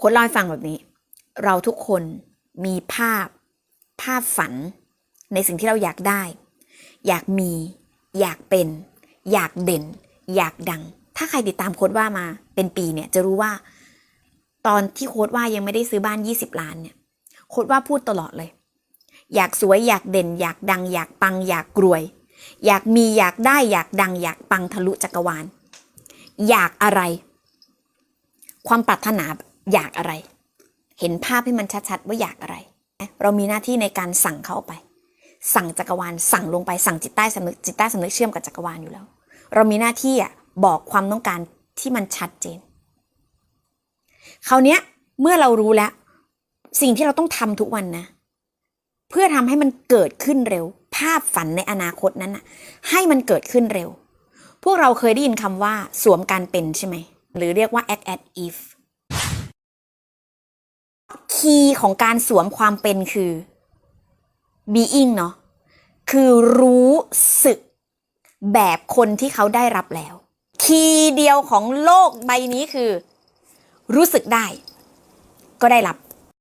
โค้ดเล่าให้ฟังแบบนี้ เราทุกคนมีภาพ ภาพฝัน ในสิ่งที่เราอยากได้ อยากมี อยากเป็น อยากเด่น อยากดัง ถ้าใครติดตามโค้ดว่ามาเป็นปีเนี่ยจะรู้ว่า ตอนที่โค้ดว่ายังไม่ได้ซื้อบ้าน 20 ล้านเนี่ยโค้ดว่าพูดตลอดเลย อยากสวยอยากเด่น อยากดัง อยากปัง อยากรวย อยากมีอยากได้อยากดัง อยากปังทะลุจักรวาล อยากอะไร ความปรารถนา อยากอะไร เห็นภาพให้มันชัดๆว่าอยากอะไร เรามีหน้าที่ในการสั่งเขาไป สั่งจักรวาลสั่งลงไปสั่งจิตใต้สำนึกจิตใต้สำนึกเชื่อมกับจักรวาลอยู่แล้ว เรามีหน้าที่บอกความต้องการที่มันชัดเจนคราวเนี้ยเมื่อเรารู้แล้ว สิ่งที่เราต้องทำทุกวันนะ เพื่อทำให้มันเกิดขึ้นเร็ว ภาพฝันในอนาคตนั้นนะให้มันเกิดขึ้นเร็ว พวกเราเคยได้ยินคำว่า สวมการเป็นใช่ไหม หรือเรียกว่า act as if คีย์ของการสวมความเป็นคือ being เนาะคือรู้สึกแบบคนที่เขาได้รับแล้ว คีย์เดียวของโลกใบนี้คือ รู้สึกได้ ก็ได้รับ